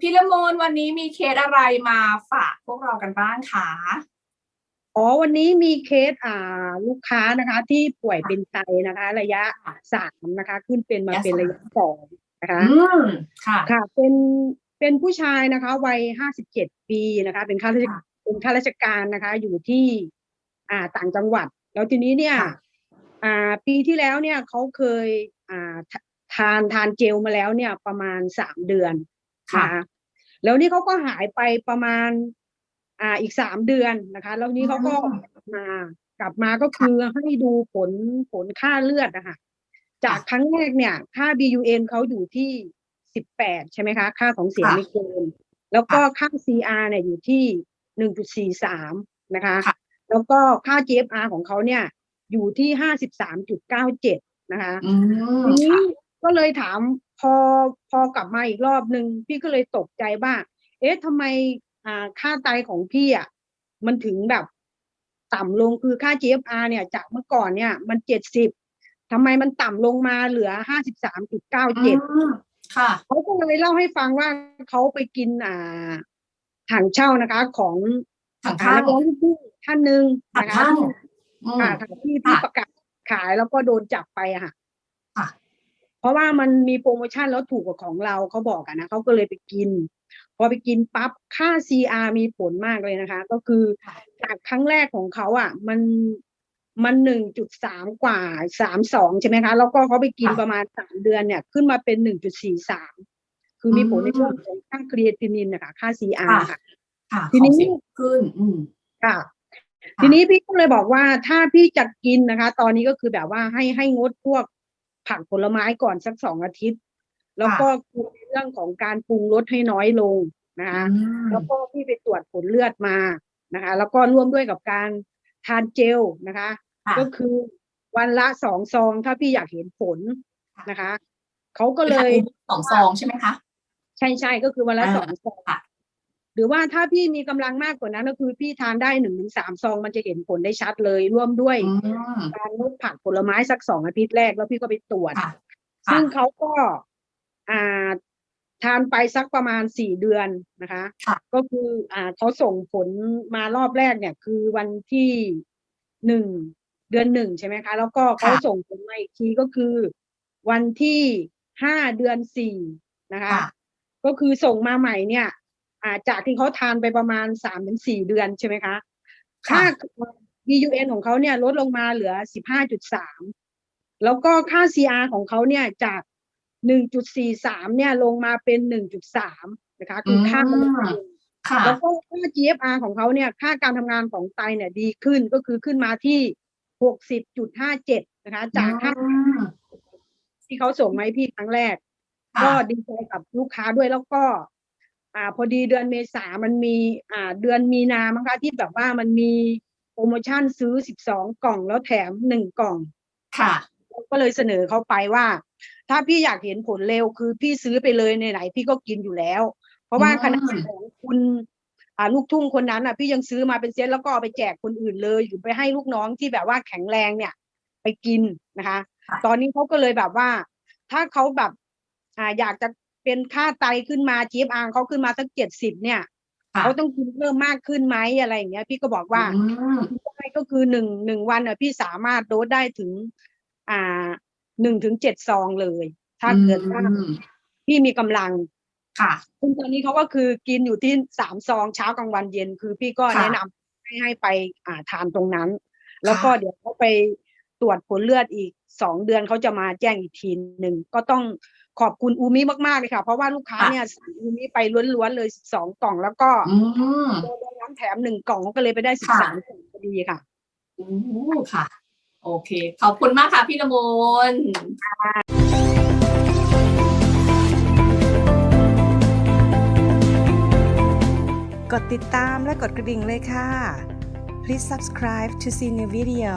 พี่ละมุนวันนี้มีเคสอะไรมาฝากพวกเรากันบ้างคะอ๋อวันนี้มีเคสอ่าลูกค้านะคะ ที่ป่วยค่ะเป็นไตนะคะ ระยะค่ะสามนะคะ ขึ้นเป็นมาระยะเป็นระยะสามสองนะคะอืมค่ะค่ะ เป็นเป็นผู้ชายนะคะ วัยห้าสิบเจ็ดปีนะคะ เป็นข้าราชค่ะเป็นข้าราชการนะคะ อยู่ที่ อ่าต่างจังหวัด แล้วทีนี้เนี่ยค่ะอ่า ปีที่แล้วเนี่ยเขาเคยอ่าททานทานเจลมาแล้วเนี่ยประมาณสามเดือน ค่ะนะคะแล้วนี่เขาก็หายไปประมาณ อ่าอีกสามเดือนนะคะ แล้วนี้เขาก็อืมมากลับมาก็คือให้ดูผลผลค่าเลือดนะคะจากครั้งแรกเนี่ย ค่า BUN เขาอยู่ที่สิบแปดใช่ไหมคะ ค่าของเสียค่ะไม่เกินแล้วก็ค่า CR เนี่ยอยู่ที่หนึ่งจุดสี่สามนะคะค่ะแล้วก็ค่า GFR ของเขาเนี่ย อยู่ที่ห้าสิบสามจุดเก้าเจ็ดนะคะอืมทีนี้ค่ะก็เลยถาม พอพอกลับมาอีกรอบหนึ่งพี่ก็เลยตกใจว่า เอ๊ะทำไมอ่าค่าไตของพี่อะมันถึงแบบ ต่ำลงคือค่า GFR เนี่ย จากเมื่อก่อนเนี่ย มันเจ็ดสิบทำไมมันต่ำลงมาเหลือห้าสิบสามจุดเก้าอืเจ็ดมค่ะเขาก็เลยเล่าให้ฟังว่าเขาไปกินอ่าถังเช่านะคะ ของถังอ่าข้างนักร้องลูกทุ่งท่านหนึ่งถังนะคะข้างที่อืมอ่าทางที่ที่ค่ะประกาศขายแล้วก็โดนจับไปอะค่ะค่ะ เพราะว่ามันมีโปรโมชั่นแล้วถูกกว่าของเราเขาบอกอะนะเขาก็เลยไปกิน พอไปกินปั๊บค่า CR มีผลมากเลยนะคะ ก็คือค่ะจากครั้งแรกของเขาอะ มันมันหนึ่งจุดสามกว่าสามสองใช่ไหมคะ แล้วก็เขาไปกินค่ะประมาณสามเดือนเนี่ย ขึ้นมาเป็นหนึ่งจุดสี่สามคือมีผลในเรื่องของค่าครีเอตินินนะคะค่า CR ค่ะค่ะค่ะทีนี้ของเสียขึ้นอืมค่ะค่ะ ทีนี้พี่ก็เลยบอกว่าถ้าพี่จะกินนะคะ ตอนนี้ก็คือแบบว่าให้ให้งดพวก ผักผลไม้ก่อนสักสองอาทิตย์ แล้วก็คุมในเรื่องของการปรุงรสให้น้อยลงนะคะอืมแล้วก็พี่ไปตรวจผลเลือดมานะคะ แล้วก็ร่วมด้วยกับการทานเจลนะคะค่ะก็คือวันละสองซองถ้าพี่อยากเห็นผลค่ะนะคะเขาก็เลยสองซองใช่ไหมคะ ใช่ใช่ก็คือวันละอ่าสองซองค่ะ หรือว่าถ้าพี่มีกำลังมากกว่านั้นก็คือพี่ทานได้หนึ่งถึงสามซองมันจะเห็นผลได้ชัดเลยร่วมด้วยอืมการงดผักผลไม้สักสองอาทิตย์แรกแล้วพี่ก็ไปตรวจค่ะซึ่งค่ะเขาก็อ่าทานไปสักประมาณสี่เดือนนะคะค่ะก็คืออ่าเขาส่งผลมารอบแรกเนี่ย คือวันที่หนึ่งเดือนหนึ่งใช่ไหมคะ แล้วก็เขาส่งผลมาอีกทีก็คือ วันที่ห้าเดือนสี่นะคะค่ะก็คือส่งมาใหม่เนี่ยอ่า จากที่เขาทานไปประมาณสามถึงสี่เดือนใช่ไหมคะ ค่า BUN ของเขาเนี่ยลดลงมาเหลือสิบห้าจุดสามแล้วก็ค่า CR ของเขาเนี่ยจากหนึ่งจุดสี่สามเนี่ยลงมาเป็นหนึ่งจุดสามนะคะคือค่ามันลดลงค่ะแล้วก็ค่า GFR ของเขาเนี่ยค่าการทำงานของไตเนี่ยดีขึ้นก็คือขึ้นมาที่หกสิบจุดห้าเจ็ดนะคะ จากค่าอืมที่เขาส่งมาให้พี่ครั้งแรกค่ะก็ดีใจกับลูกค้าด้วยแล้วก็ อ่าพอดีเดือนเมษามันมีอ่าเดือนมีนามั้งคะที่แบบว่ามันมีโปรโมชั่นซื้อสิบสองกล่องแล้วแถมหนึ่งกล่องค่ะ ก็เลยเสนอเขาไปว่า ถ้าพี่อยากเห็นผลเร็วคือพี่ซื้อไปเลยในไหนๆพี่ก็กินอยู่แล้ว เพราะว่าอืมขนาดของคุณอ่าลูกทุ่งคนนั้นอะ พี่ยังซื้อมาเป็นเซตแล้วก็เอาไปแจกคนอื่นเลยหรือไปให้ลูกน้องที่แบบว่าแข็งแรงเนี่ย ไปกินนะคะ ตอนนี้เขาก็เลยแบบว่า ถ้าเขาแบบอ่าอยากจะ เป็นค่าไตขึ้นมาจีฟอางเขาขึ้นมาสักเจ็ดสิบเนี่ยค่ะเขาต้องกินเพิ่มมากขึ้นไหมอะไรอย่างเงี้ย พี่ก็บอกว่าอืมได้ก็คือหนึ่งหนึ่งวันอะพี่สามารถโดสได้ถึง อ่าหนึ่งถึงเจ็ดซองเลย ถ้าเกิดว่าอืมพี่มีกำลังค่ะซึ่งตอนนี้เขาก็คือกินอยู่ที่สามซองเช้ากลางวันเย็น คือพี่ก็ค่ะแนะนำให้ให้ไปอ่าทานตรงนั้น แล้วก็ค่ะเดี๋ยวเขาไป ตรวจผลเลือดอีกสองเดือนเขาจะมาแจ้งอีกทีหนึ่งก็ต้องขอบคุณอูมิมากๆเลยค่ะ เพราะว่าลูกค้าเนี่ยสั่งอูมิไปล้วนๆเลยสองกล่อง แล้วก็อืมโดนน้ำแถมหนึ่งกล่องก็เลยไปได้สิบค่ะสามกล่องพอดีค่ะโอ้ค่ะ โอเค ขอบคุณมากค่ะพี่ละมุนกดติดตามและกดกระดิ่งเลยค่ะ Please subscribe to see new video